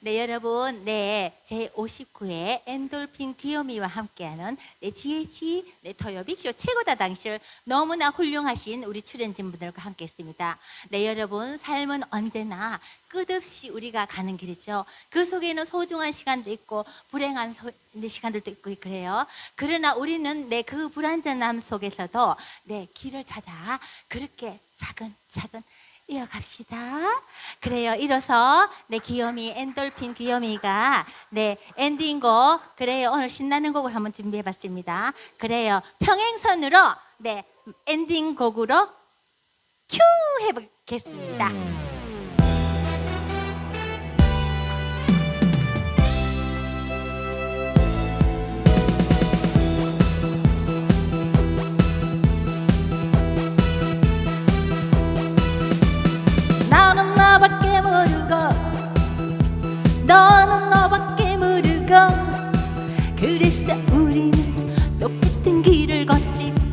네, 여러분, 네, 제 59회 엔돌핀 귀요미와 함께하는 네, GH 네, 토요 빅쇼 최고다 당시를 너무나 훌륭하신 우리 출연진분들과 함께 했습니다. 네, 여러분, 삶은 언제나 끝없이 우리가 가는 길이죠. 그 속에는 소중한 시간도 있고 불행한 소- 네, 시간들도 있고 그래요. 그러나 우리는 네, 그 불안전함 속에서도 네, 길을 찾아 그렇게 차근차근 이어갑시다. 그래요. 이로써 네 귀요미 엔돌핀 귀요미가 네 엔딩곡 그래요. 오늘 신나는 곡을 한번 준비해봤습니다. 그래요. 평행선으로 네 엔딩곡으로 큐 해보겠습니다.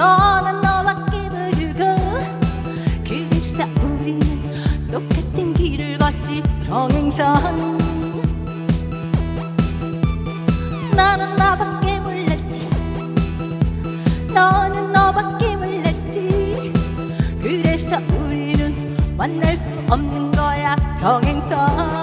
너는 너밖에 모르고 그래서 우리는 똑같은 길을 걷지 평행선. 나는 나밖에 몰랐지. 너는 너밖에 몰랐지. 그래서 우리는 만날 수 없는 거야 평행선